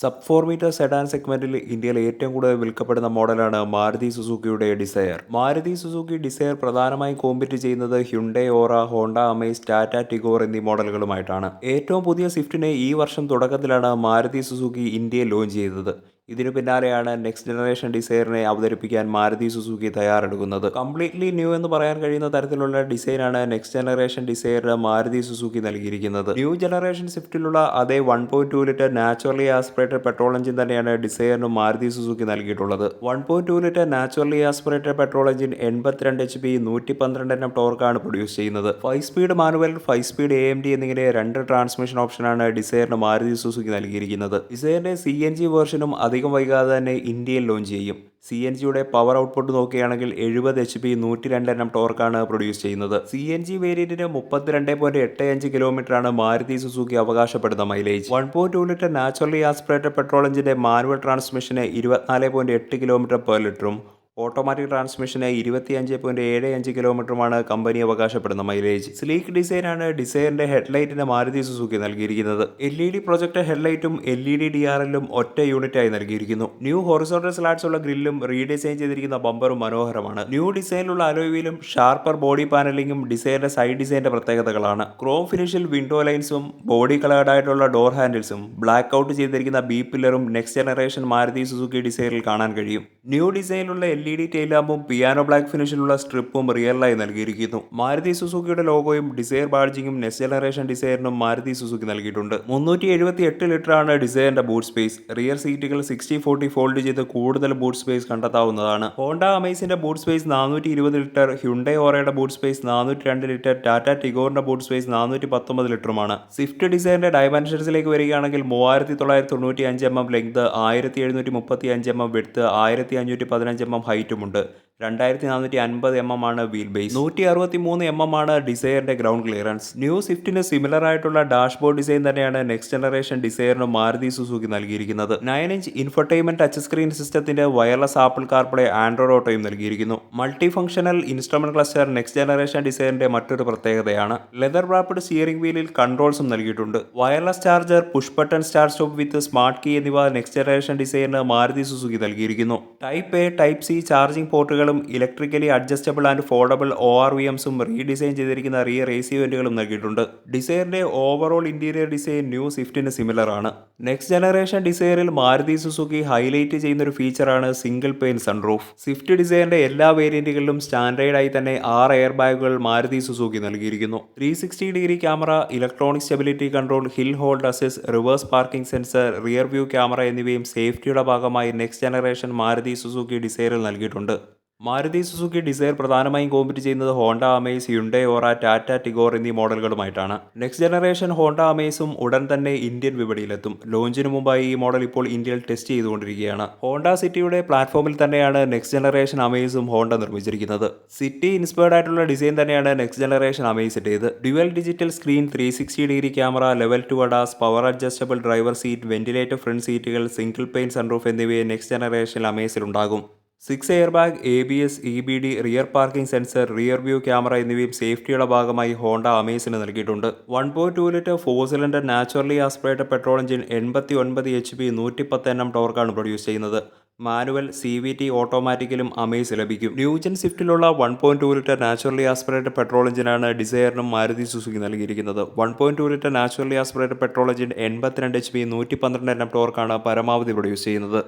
Sub four metre sedan സെഗ്മെന്റിൽ ഇന്ത്യയിൽ ഏറ്റവും കൂടുതൽ വിൽക്കപ്പെടുന്ന മോഡലാണ് മാരുതി സുസുക്കിയുടെ ഡിസയർ. മാരുതി സുസുക്കി ഡിസയർ പ്രധാനമായും കോമ്പറ്റ് ചെയ്യുന്നത് Hyundai Aura Honda Amaze Tata Tigor എന്നീ മോഡലുകളുമായിട്ടാണ്. ഏറ്റവും പുതിയ സ്വിഫ്റ്റിനെ ഈ വർഷം തുടക്കത്തിലാണ് മാരുതി സുസുക്കി ഇന്ത്യയിൽ ലോഞ്ച് ചെയ്തത്. ഇതിനു പിന്നാലെയാണ് നെക്സ്റ്റ് ജനറേഷൻ ഡിസൈറിനെ അവതരിപ്പിക്കാൻ മാരുതി സുസുക്കി തയ്യാറെടുക്കുന്നത്. കംപ്ലീറ്റ്ലി ന്യൂ എന്ന് പറയാൻ കഴിയുന്ന തരത്തിലുള്ള ഡിസൈനാണ് നെക്സ്റ്റ് ജനറേഷൻ ഡിസൈറിന് മാരുതി സുസുക്കി നൽകിയിരിക്കുന്നത്. ന്യൂ ജനറേഷൻ സ്വിഫ്റ്റിലുള്ള അതേ one point two litre naturally aspirated petrol engine തന്നെയാണ് ഡിസൈറിന് മാരുതി സുസുക്കി നൽകിയിട്ടുള്ളത്. One point two litre naturally aspirated petrol engine എൺപത്തിരണ്ട് എച്ച് പി നൂറ്റി പന്ത്രണ്ട് എണ്ണം ടോർക്കാണ് പ്രൊഡ്യൂസ് ചെയ്യുന്നത്. Five speed manual five speed A M T എന്നിങ്ങനെ രണ്ട് ട്രാൻസ്മിഷൻ ഓപ്ഷനാണ് ഡിസൈറിന് മാരുതി സുസുക്കി നൽകിയിരിക്കുന്നത്. ഡിസൈറിന്റെ സി എൻ ജി വേർഷനും അധികം വൈകാതെ തന്നെ ഇന്ത്യയിൽ ലോഞ്ച് ചെയ്യും. സി എൻ ജിയുടെ പവർ ഔട്ട്പുട്ട് നോക്കുകയാണെങ്കിൽ എഴുപത് എച്ച് പി നൂറ്റി രണ്ട് എണ്ണം ടോർക്കാണ് പ്രൊഡ്യൂസ് ചെയ്യുന്നത്. സി എൻ ജി വേരിയന്റിന് മുപ്പത്തിരണ്ട് പോയിന്റ് എട്ട് അഞ്ച് കിലോമീറ്റർ ആണ് മാരുതി സുസുക്കി അവകാശപ്പെടുന്ന mileage one point two litre naturally aspirated petrol എഞ്ചിന്റെ മാനുവൽ ട്രാൻസ്മിഷന് ഇരുപത്തിനാല് പോയിന്റ് എട്ട് കിലോമീറ്റർ പെർ ലിറ്ററും ഓട്ടോമാറ്റിക് ട്രാൻസ്മിഷന് ഇരുപത്തിയഞ്ച് പോയിന്റ് ഏഴ് അഞ്ച് കിലോമീറ്ററുമാണ് കമ്പനി അവകാശപ്പെടുന്ന മൈലേജ്. സ്ലീക്ക് ഡിസൈനാണ് ഡിസൈറിന്റെ ഹെഡ്ലൈറ്റിന് മാരുതി സുസുക്കി നൽകിയിരിക്കുന്നത്. L E D project ഹെഡ്ലൈറ്റും L E D D R എല്ലും ഒറ്റ യൂണിറ്റായി നൽകിയിരിക്കുന്നു. ന്യൂ ഹൊറിസോണ്ടൽ സ്ലാറ്റ്സ് ഉള്ള ഗ്രില്ലും റീഡിസൈൻ ചെയ്തിരിക്കുന്ന ബമ്പറും മനോഹരമാണ്. ന്യൂ ഡിസൈനിലുള്ള അലോയിലും ഷാർപ്പർ ബോഡി പാനലിംഗും ഡിസൈറിന്റെ സൈഡ് ഡിസൈനിന്റെ പ്രത്യേകതകളാണ്. ക്രോം ഫിനിഷിൽ വിൻഡോ ലൈൻസും ബോഡി കളേർഡ് ആയിട്ടുള്ള ഡോർ ഹാൻഡിൽസും ബ്ലാക്ക് ഔട്ട് ചെയ്തിരിക്കുന്ന ബി പില്ലറും നെക്സ്റ്റ് ജനറേഷൻ മാരുതി സുസുക്കി ഡിസൈനിൽ കാണാൻ കഴിയും. ന്യൂ ഡിസൈനിലുള്ള എൽ ഡി ടെയിലാമ്പും പിയാനോ ബ്ലാക്ക് ഫിനിഷിലുള്ള സ്ട്രിപ്പും റിയലായി നൽകിയിരിക്കുന്നു. മാരുതി സുസുക്കിയുടെ ലോഗോയും ഡിസൈർ ബാഡ്ജിങ്ങും നെക്സ്റ്റ് ജനറേഷൻ ഡിസൈറിനും മാരുതി സുസുക്കി നൽകിയിട്ടുണ്ട്. മുന്നൂറ്റി എഴുപത്തി എട്ട് ലിറ്ററാണ് ഡിസൈറിന്റെ ബൂട്ട് സ്പേസ് റിയർ സീറ്റുകൾ സിക്സ്റ്റി ഫോർട്ടി ഫോൾഡ് ചെയ്ത് കൂടുതൽ ബൂട്ട് സ്പേസ് കണ്ടെത്താവുന്നതാണ്. ഹോണ്ട അമേസിന്റെ ബൂട്ട് സ്പേസ് നാനൂറ്റി ഇരുപത് ലിറ്റർ ഹ്യുണ്ടെ ഓറയുടെ ബൂട്ട് സ്പേസ് നാനൂറ്റി രണ്ട് ലിറ്റർ ടാറ്റ ടിഗോറിന്റെ ബൂട്ട് സ്പേസ് നാനൂറ്റി പത്തൊമ്പത് ലിറ്ററുമാണ് സ്വിഫ്റ്റ് ഡിസൈറിന്റെ ഡയമെൻഷൻസിലേക്ക് വരികയാണെങ്കിൽ മൂവായിരത്തി തൊള്ളായിരത്തി തൊണ്ണൂറ്റി അഞ്ച് എം എം ലെങ്ത് ആയിരത്തി എഴുന്നൂറ്റി മുപ്പത്തി അഞ്ച് എം എം വെടുത്ത് ആയിരത്തി അഞ്ഞൂറ്റി പതിനഞ്ച് എം എം ഹൈറ്റുമുണ്ട് രണ്ടായിരത്തി നാനൂറ്റി അൻപത് എം എം ആണ് വീൽ ബേസ് നൂറ്റി അറുപത്തി മൂന്ന് എം എം ആണ് ഡിസൈറിന്റെ ഗ്രൗണ്ട് ക്ലിയറൻസ് ന്യൂ സ്വിഫ്റ്റിന് സിമിലർ ആയിട്ടുള്ള ഡാഷ്ബോർഡ് ഡിസൈൻ തന്നെയാണ് നെക്സ്റ്റ് ജനറേഷൻ ഡിസൈറിനും മാരുതി സുസുക്കി നൽകിയിരിക്കുന്നത്. Nine inch infotainment touch screen സിസ്റ്റത്തിന്റെ വയർലെസ് ആപ്പിൾ കാർപ്ലേ ആൻഡ്രോയിഡ് ഓട്ടോയും നൽകിയിരിക്കുന്നു. Multi functional instrument cluster next generation ഡിസൈറിന്റെ മറ്റൊരു പ്രത്യേകതയാണ്. ലെതർ റാപ്പിഡ് സ്റ്റിയറിംഗ് വീലിൽ കൺട്രോൾസും നൽകിയിട്ടുണ്ട്. Wireless charger push button start stop with smart key എന്നിവ നെക്സ്റ്റ് ജനറേഷൻ ഡിസൈറിന് മാരുതി സുസുക്കി നൽകിയിരിക്കുന്നു. Type A type C charging പോർട്ടുകളും electrically adjustable and foldable O R V എംസും redesign ചെയ്തിരിക്കുന്ന rear A C വെന്റുകളും നൽകിയിട്ടുണ്ട്. ഡിസൈറിന്റെ ഓവറോൾ ഇന്റീരിയർ ഡിസൈൻ ന്യൂ സ്വിഫ്റ്റിന് similar ആണ്. Next generation ഡിസൈറിൽ മാരുതി സുസുക്കി ഹൈലൈറ്റ് ചെയ്യുന്ന ഒരു ഫീച്ചറാണ് സിംഗിൾ പെയിൻ സൺറൂഫ് സ്വിഫ്റ്റ് ഡിസൈറിന്റെ എല്ലാ വേരിയന്റുകളിലും സ്റ്റാൻഡേർഡായി തന്നെ ആറ് എയർ ബാഗുകൾ മാരുതി സുസുക്കി നൽകിയിരിക്കുന്നു. Three sixty degree camera electronic stability control hill hold assist reverse parking sensor rear view camera എന്നിവയും സേഫ്റ്റിയുടെ ഭാഗമായി നെക്സ്റ്റ് ജനറേഷൻ മാരുതി സുസുക്കി ഡിസൈറിൽ നൽകിയിട്ടുണ്ട്. മാരുതി സുസുക്കി ഡിസൈർ പ്രധാനമായും കോമ്പറ്റ് ചെയ്യുന്നത് Honda Amaze Hyundai Aura Tata Tigor എന്നീ മോഡലുകളുമായിട്ടാണ്. നെക്സ്റ്റ് ജനറേഷൻ ഹോണ്ട അമേസും ഉടൻ തന്നെ ഇന്ത്യൻ വിപണിയിലെത്തും. ലോഞ്ചിന് മുമ്പായി ഈ മോഡൽ ഇപ്പോൾ ഇന്ത്യയിൽ ടെസ്റ്റ് ചെയ്തുകൊണ്ടിരിക്കുകയാണ്. ഹോണ്ട സിറ്റിയുടെ പ്ലാറ്റ്ഫോമിൽ തന്നെയാണ് നെക്സ്റ്റ് ജനറേഷൻ അമേസും ഹോണ്ട നിർമ്മിച്ചിരിക്കുന്നത്. സിറ്റി ഇൻസ്പയർഡ് ആയിട്ടുള്ള ഡിസൈൻ തന്നെയാണ് next generation അമേസിന്റേത് dual digital screen three sixty degree camera level two ADAS power adjustable driver seat ventilated front സീറ്റുകൾ സിംഗിൾ പെയിൻ സൺറൂഫ് എന്നിവയെ next generation അമേസിലുണ്ടാകും six air bag A B S E B D rear parking sensor rear view camera എന്നിവയും സേഫ്റ്റിയുടെ ഭാഗമായി Honda അമേസിന് നൽകിയിട്ടുണ്ട്. One point two litre four cylinder naturally aspirated petrol engine എൺപത്തി ഒൻപത് H P നൂറ്റി പത്ത് എണ്ണം ടോർക്കാണ് പ്രൊഡ്യൂസ് ചെയ്യുന്നത്. മാനുവൽ സി വി ടി ഓട്ടോമാറ്റിക്കലും അമേസ് ലഭിക്കും. New gen സ്വിഫ്റ്റിലുള്ള one point two litre naturally aspirated petrol എഞ്ചിനാണ് ഡിസയറിനും മാരുതി സുസുക്കി നൽകിയിരിക്കുന്നത്. One point two litre naturally aspirated petrol engine എൺപത്തിരണ്ട് എച്ച് പി നൂറ്റി പന്ത്രണ്ട് എണ്ണം ടോർക്കാണ് പരമാവധി പ്രൊഡ്യൂസ് ചെയ്യുന്നത്.